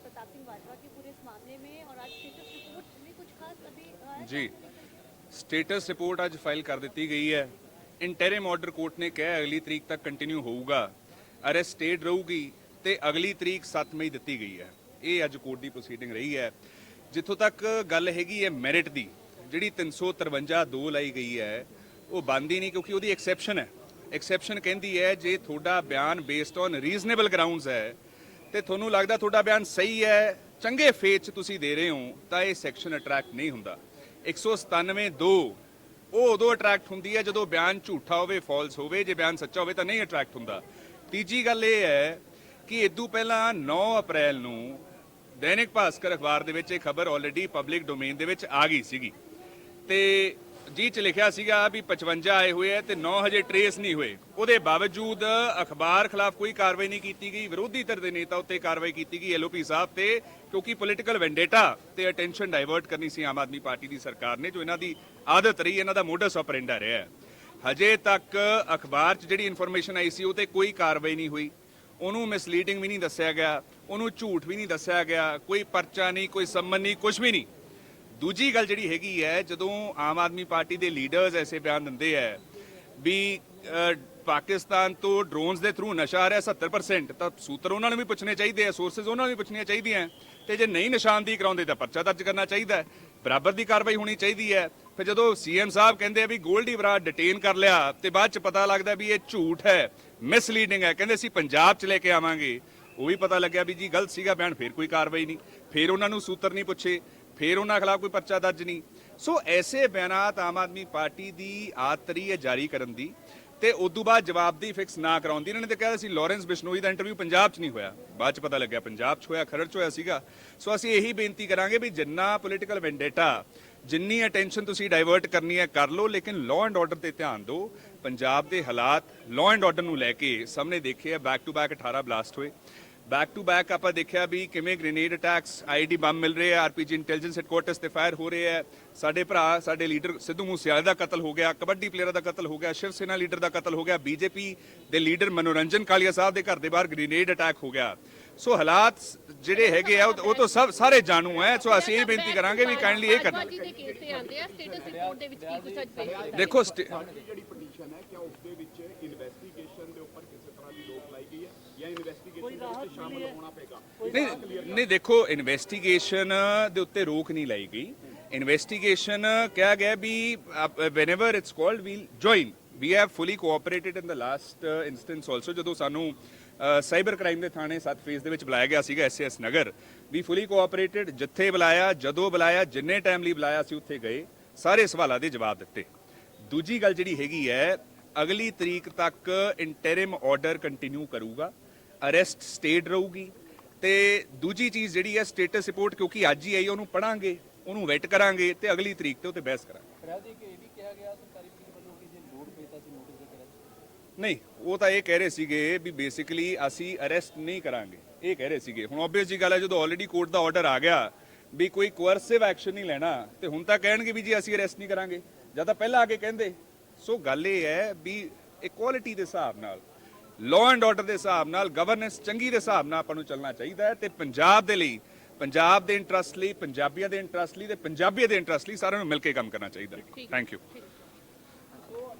प्रताप सिंह बाजवा के पूरे इस मामले में और आज स्टेटस रिपोर्ट में कुछ खास अभी आया ਜੀ ਸਟੇਟਸ ਰਿਪੋਰਟ ਅੱਜ ਫਾਈਲ ਕਰ ਦਿੱਤੀ ਗਈ ਹੈ ਇੰਟਰਿਮ ਆਰਡਰ ਕੋਰਟ ਨੇ ਕਿਹਾ ਹੈ ਅਗਲੀ ਤਰੀਕ ਤੱਕ ਕੰਟੀਨਿਊ ਹੋਊਗਾ ਅਰੈਸਟ ਸਟੇਟ ਰਹੂਗੀ ਤੇ ਅਗਲੀ ਤਰੀਕ 7 ਮਈ ਦਿੱਤੀ ਗਈ ਹੈ ਇਹ ਅੱਜ ਕੋਰਟ ਦੀ ਪ੍ਰੋਸੀਡਿੰਗ ਰਹੀ ਹੈ ਜਿੱਥੋਂ ਤੱਕ ਗੱਲ ਹੈਗੀ ਹੈ ਮੈਰਿਟ ਦੀ ਜਿਹੜੀ 353 ਦੋ ਲਾਈ ਗਈ ਹੈ ਉਹ ਬੰਦੀ ਨਹੀਂ ਕਿਉਂਕਿ ਉਹਦੀ ਐਕਸੈਪਸ਼ਨ ਹੈ ਐਕਸੈਪਸ਼ਨ ਕਹਿੰਦੀ ਹੈ ਜੇ ਤੁਹਾਡਾ ਬਿਆਨ ਬੇਸਡ ਔਨ ਰੀਜ਼ਨੇਬਲ ਗਰਾਊਂਡਸ ਹੈ ਤੇ ਤੁਹਾਨੂੰ ਲੱਗਦਾ ਤੁਹਾਡਾ ਬਿਆਨ ਸਹੀ ਹੈ, ਚੰਗੇ ਫੇਚ 'ਚ ਤੁਸੀਂ ਦੇ ਰਹੇ ਹੋ, ਤਾਂ ਇਹ ਸੈਕਸ਼ਨ ਅਟਰੈਕਟ ਨਹੀਂ ਹੁੰਦਾ। 197 2 ਉਹ ਉਦੋਂ ਅਟਰੈਕਟ ਹੁੰਦੀ ਹੈ ਜਦੋਂ ਬਿਆਨ ਝੂਠਾ ਹੋਵੇ ਫਾਲਸ ਹੋਵੇ, ਜੇ ਬਿਆਨ ਸੱਚਾ ਹੋਵੇ ਤਾਂ ਨਹੀਂ ਅਟਰੈਕਟ ਹੁੰਦਾ। ਤੀਜੀ ਗੱਲ ਇਹ ਹੈ ਕਿ ਇਦੋਂ ਪਹਿਲਾਂ 9 ਅਪ੍ਰੈਲ ਨੂੰ ਦੈਨਿਕ ਭਾਸਕਰ ਅਖਬਾਰ ਦੇ ਵਿੱਚ ਇਹ ਖਬਰ ਆਲਰੇਡੀ ਪਬਲਿਕ ਡੋਮੇਨ ਦੇ ਵਿੱਚ ਆ ਗਈ ਸੀਗੀ। ਤੇ ਜੀ ਚ ਲਿਖਿਆ ਸੀਗਾ ਵੀ 55 ਆਏ ਹੋਏ ਆ ਤੇ 9 ਹਜੇ ਟਰੇਸ ਨਹੀਂ ਹੋਏ। ਉਹਦੇ ਬਾਵਜੂਦ ਅਖਬਾਰ ਖਿਲਾਫ ਕੋਈ ਕਾਰਵਾਈ ਨਹੀਂ ਕੀਤੀ ਗਈ। ਵਿਰੋਧੀ ਧਿਰ ਦੇ ਨੇਤਾ ਉੱਤੇ ਕਾਰਵਾਈ ਕੀਤੀ ਗਈ ਐਲਓਪੀ ਸਾਹਿਬ ਤੇ, ਕਿਉਂਕਿ ਪੋਲਿਟੀਕਲ ਵੈਂਡੇਟਾ ਤੇ ਅਟੈਂਸ਼ਨ ਡਾਇਵਰਟ ਕਰਨੀ ਸੀ ਆਮ ਆਦਮੀ ਪਾਰਟੀ ਦੀ ਸਰਕਾਰ ਨੇ, ਜੋ ਇਹਨਾਂ ਦੀ ਆਦਤ ਰਹੀ, ਇਹਨਾਂ ਦਾ ਮੋਡਸ ਆਪਰੈਂਡਾ ਰਿਹਾ ਹੈ। ਹਜੇ ਤੱਕ ਅਖਬਾਰ 'ਚ ਜਿਹੜੀ ਇਨਫੋਰਮੇਸ਼ਨ ਆਈ ਸੀ, ਉਹ ਤੇ ਕੋਈ ਕਾਰਵਾਈ ਨਹੀਂ ਹੋਈ। ਉਹਨੂੰ ਮਿਸਲੀਡਿੰਗ ਵੀ ਨਹੀਂ ਦੱਸਿਆ ਗਿਆ, ਉਹਨੂੰ ਝੂਠ ਵੀ ਨਹੀਂ ਦੱਸਿਆ ਗਿਆ, ਕੋਈ ਪਰਚਾ ਨਹੀਂ, ਕੋਈ ਸੰਮਨ ਨਹੀਂ ਕੁਝ ਵੀ ਨਹੀਂ। ਦੂਜੀ ਗੱਲ ਜਿਹੜੀ ਹੈਗੀ ਹੈ, ਜਦੋਂ ਆਮ ਆਦਮੀ ਪਾਰਟੀ ਦੇ ਲੀਡਰਸ ਐਸੇ ਬਿਆਨ ਦਿੰਦੇ ਹੈ ਵੀ ਪਾਕਿਸਤਾਨ ਤੋਂ ਡਰੋਨਸ ਦੇ ਥਰੂ ਨਸ਼ਾ ਆ ਰਿਹਾ 70% ਤਾਂ ਸੂਤਰ ਉਹਨਾਂ ਨੂੰ ਵੀ ਪੁੱਛਣੇ ਚਾਹੀਦੇ ਆ ਸੋਰਸਸ ਉਹਨਾਂ ਨੂੰ ਵੀ ਪੁੱਛਣੀਆਂ ਚਾਹੀਦੀਆਂ ਤੇ ਜੇ ਨਹੀਂ ਨਿਸ਼ਾਨਦੀ ਕਰਾਉਂਦੇ ਤਾਂ ਪਰਚਾ ਦਰਜ ਕਰਨਾ ਚਾਹੀਦਾ ਬਰਾਬਰ ਦੀ ਕਾਰਵਾਈ ਹੋਣੀ ਚਾਹੀਦੀ ਹੈ। ਫਿਰ ਜਦੋਂ ਸੀਐਮ ਸਾਹਿਬ ਕਹਿੰਦੇ ਆ ਵੀ ਗੋਲਡੀ ਬਰਾਡ ਡਿਟੇਨ ਕਰ ਲਿਆ, ਤੇ ਬਾਅਦ ਚ ਪਤਾ ਲੱਗਦਾ ਵੀ ਇਹ ਝੂਠ ਹੈ ਮਿਸਲੀਡਿੰਗ ਹੈ। ਕਹਿੰਦੇ ਅਸੀਂ ਪੰਜਾਬ ਚ ਲੈ ਕੇ ਆਵਾਂਗੇ। ਉਹ ਵੀ ਪਤਾ ਲੱਗਿਆ ਵੀ ਜੀ ਗਲਤ ਸੀਗਾ ਬਿਆਨ ਫਿਰ ਕੋਈ ਕਾਰਵਾਈ ਨਹੀਂ। ਫਿਰ ਉਹਨਾਂ ਨੂੰ ਸੂਤਰ ਨਹੀਂ ਪੁੱਛੇ। ਫਿਰ ਉਹਨਾਂ ਖਿਲਾਫ ਕੋਈ ਪਰਚਾ ਦਰਜ ਨਹੀਂ। ਸੋ ਐਸੇ ਬਿਆਨਾਤ ਆਮ ਆਦਮੀ ਪਾਰਟੀ ਦੀ ਆਤਰੀ ਹੈ ਜਾਰੀ ਕਰਨ ਦੀ ਤੇ ਉਸ ਤੋਂ ਬਾਅਦ ਜਵਾਬਦੀ ਫਿਕਸ ਨਾ ਕਰਾਉਣ ਇਹਨਾਂ ਨੇ ਤਾਂ ਕਿਹਾ ਸੀ ਲਾਰੈਂਸ ਬਿਸ਼ਨੋਈ ਦਾ ਇੰਟਰਵਿਊ ਪੰਜਾਬ 'ਚ ਨਹੀਂ ਹੋਇਆ। ਬਾਅਦ 'ਚ ਪਤਾ ਲੱਗਿਆ ਪੰਜਾਬ 'ਚ ਹੋਇਆ, ਖਰੜ 'ਚ ਹੋਇਆ ਸੀਗਾ। ਸੋ ਅਸੀਂ ਇਹੀ ਬੇਨਤੀ ਕਰਾਂਗੇ ਵੀ ਜਿੰਨਾ ਪੋਲੀਟੀਕਲ ਵੈਂਡੇਟਾ ਜਿੰਨੀ ਅਟੈਂਸ਼ਨ ਤੁਸੀਂ ਡਾਇਵਰਟ ਕਰਨੀ ਹੈ ਕਰ ਲਓ, ਲੇਕਿਨ ਲਾਅ ਐਂਡ ਆਰਡਰ ਤੇ ਧਿਆਨ ਦਿਓ। ਪੰਜਾਬ ਦੇ ਹਾਲਾਤ ਲਾਅ ਐਂਡ ਆਰਡਰ ਨੂੰ ਲੈ ਕੇ ਸਾਹਮਣੇ ਦੇਖੇ ਆ ਬੈਕ ਟੂ ਬੈਕ 18 ਬਲਾਸਟ ਹੋਏ। ਬੈਕ ਟੂ ਬੈਕ ਆਪਾਂ ਦੇਖਿਆ ਵੀ ਕਿਵੇਂ ਗ੍ਰੇਨੇਡ ਅਟੈਕਸ ਆਈਡੀ ਬੰਬ ਮਿਲ ਰਹੇ ਆ ਆਰਪੀਜੀ ਇੰਟੈਲੀਜੈਂਸ ਹੈਡਕੁਆਰਟਰਸ ਤੇ ਫਾਇਰ ਹੋ ਰਹੇ ਆ। ਸਾਡੇ ਭਰਾ ਸਾਡੇ ਲੀਡਰ ਸਿੱਧੂ ਮੂਸੇਵਾਲੇ ਦਾ ਕਤਲ ਹੋ ਗਿਆ ਕਬੱਡੀ ਪਲੇਅਰ ਦਾ ਕਤਲ ਹੋ ਗਿਆ ਸ਼ਿਵ ਸੈਨਾ ਲੀਡਰ ਦਾ ਕਤਲ ਹੋ ਗਿਆ ਬੀਜੇਪੀ ਦੇ ਲੀਡਰ ਮਨੋਰੰਜਨ ਕਾਲੀਆ ਸਾਹਿਬ ਦੇ ਘਰ ਦੇ ਬਾਹਰ ਗ੍ਰੇਨੇਡ ਅਟੈਕ ਹੋ ਗਿਆ। ਸੋ ਹਾਲਾਤ ਜਿਹੜੇ ਹੈਗੇ ਆ ਉਹ ਤਾਂ ਸਭ ਸਾਰੇ ਜਾਣੂ ਹੈ ਸੋ ਅਸੀਂ ਇਹ ਬੇਨਤੀ ਕਰਾਂਗੇ ਵੀ ਕਾਈਂਡਲੀ ਇਹ ਕਰਨਾ ਜੀ ਦੇ ਕੇਸ ਤੇ ਆਂਦੇ ਆ ਸਟੇਟਸ ਰਿਪੋਰਟ ਦੇ ਵਿੱਚ ਕੀ ਕੁਝ ਅੱਜ ਪੇਸ਼ ਕੀਤਾ ਦੇਖੋ ਸਟੇ- ਸਾਡੀ ਜਿਹੜੀ ਪਟੀਸ਼ਨ ਹੈ ਕਿ ਉਸ ਦੇ ਵਿੱਚ ਸ਼ਾਮਲ ਹੋਣਾ ਪਏਗਾ। ਨਹੀਂ ਨਹੀਂ, ਦੇਖੋ ਇਨਵੈਸਟੀਗੇਸ਼ਨ ਦੇ ਉੱਤੇ ਰੋਕ ਨਹੀਂ ਲਾਈ ਗਈ। ਇਨਵੈਸਟੀਗੇਸ਼ਨ ਕਿਹਾ ਗਿਆ we whenever it's called we'll join we have fully cooperated in the last instance also ਜਦੋਂ ਸਾਨੂੰ ਸਾਈਬਰ ਕ੍ਰਾਈਮ ਦੇ ਥਾਣੇ 7 ਫੇਸ ਦੇ ਵਿੱਚ ਬੁਲਾਇਆ ਗਿਆ ਸੀਗਾ ਐਸਐਸ ਨਗਰ। ਵੀ ਫੁਲੀ ਕੋਆਪਰੇਟਿਡ ਜਿੱਥੇ ਬੁਲਾਇਆ, ਜਦੋਂ ਬੁਲਾਇਆ, ਜਿੰਨੇ ਟਾਈਮ ਲਈ ਬੁਲਾਇਆ ਸੀ, ਉੱਥੇ ਗਏ। ਸਾਰੇ ਸਵਾਲਾਂ ਦੇ ਜਵਾਬ ਦਿੱਤੇ। ਦੂਜੀ ਗੱਲ ਜਿਹੜੀ ਹੈਗੀ ਹੈ, ਅਗਲੀ ਤਰੀਕ ਤੱਕ ਇੰਟਰਿਮ ਆਰਡਰ ਕੰਟੀਨਿਊ ਕਰੂਗਾ। ਅਰੈਸਟ ਸਟੇਟ ਰਹੂਗੀ ਤੇ ਦੂਜੀ ਚੀਜ਼ ਜਿਹੜੀ ਹੈ ਸਟੇਟਸ ਰਿਪੋਰਟ ਕਿਉਂਕਿ ਅੱਜ ਹੀ ਆਈ ਉਹਨੂੰ ਪੜਾਂਗੇ ਉਹਨੂੰ ਵੈਟ ਕਰਾਂਗੇ ਤੇ ਅਗਲੀ ਤਰੀਕ ਤੇ ਉੱਤੇ ਬਹਿਸ ਕਰਾਂਗੇ। ਨਹੀਂ ਉਹ ਤਾਂ ਇਹ ਕਹਿ ਰਹੇ ਸੀਗੇ ਵੀ ਬੇਸਿਕਲੀ ਅਸੀਂ ਅਰੈਸਟ ਨਹੀਂ ਕਰਾਂਗੇ। ਇਹ ਕਹਿ ਰਹੇ ਸੀਗੇ। ਹੁਣ ਆਬਵੀਅਸ ਜੀ ਗੱਲ ਹੈ ਜਦੋਂ ਆਲਰੇਡੀ ਕੋਰਟ ਦਾ ਆਰਡਰ ਆ ਗਿਆ ਵੀ ਕੋਈ ਕੋਅਰਸਿਵ ਐਕਸ਼ਨ ਨਹੀਂ ਲੈਣਾ ਤੇ ਹੁਣ ਤਾਂ ਕਹਿਣਗੇ ਵੀ ਜੀ ਅਸੀਂ ਅਰੈਸਟ ਨਹੀਂ ਕਰਾਂਗੇ। ਜਾਂ ਤਾਂ ਪਹਿਲਾਂ ਆ ਕੇ ਕਹਿੰਦੇ। ਸੋ ਗੱਲ ਇਹ ਹੈ ਵੀ ਇਕੁਆਲਿਟੀ ਦੇ ਹਿਸਾਬ ਨਾਲ ਲਾਅ ਐਂਡ ਆਰਡਰ ਦੇ ਹਿਸਾਬ ਨਾਲ ਗਵਰਨੈਂਸ ਚੰਗੀ ਦੇ ਹਿਸਾਬ ਨਾਲ ਆਪਾਂ ਨੂੰ ਚੱਲਣਾ ਚਾਹੀਦਾ ਹੈ ਤੇ ਪੰਜਾਬ ਦੇ ਲਈ ਪੰਜਾਬ ਦੇ ਇੰਟਰਸਟ ਲਈ ਪੰਜਾਬੀਆਂ ਦੇ ਇੰਟਰਸਟ ਲਈ ਤੇ ਪੰਜਾਬੀਆਂ ਦੇ ਇੰਟਰਸਟ ਲਈ ਸਾਰਿਆਂ ਨੂੰ ਮਿਲ ਕੇ ਕੰਮ ਕਰਨਾ ਚਾਹੀਦਾ ਥੈਂਕ ਯੂ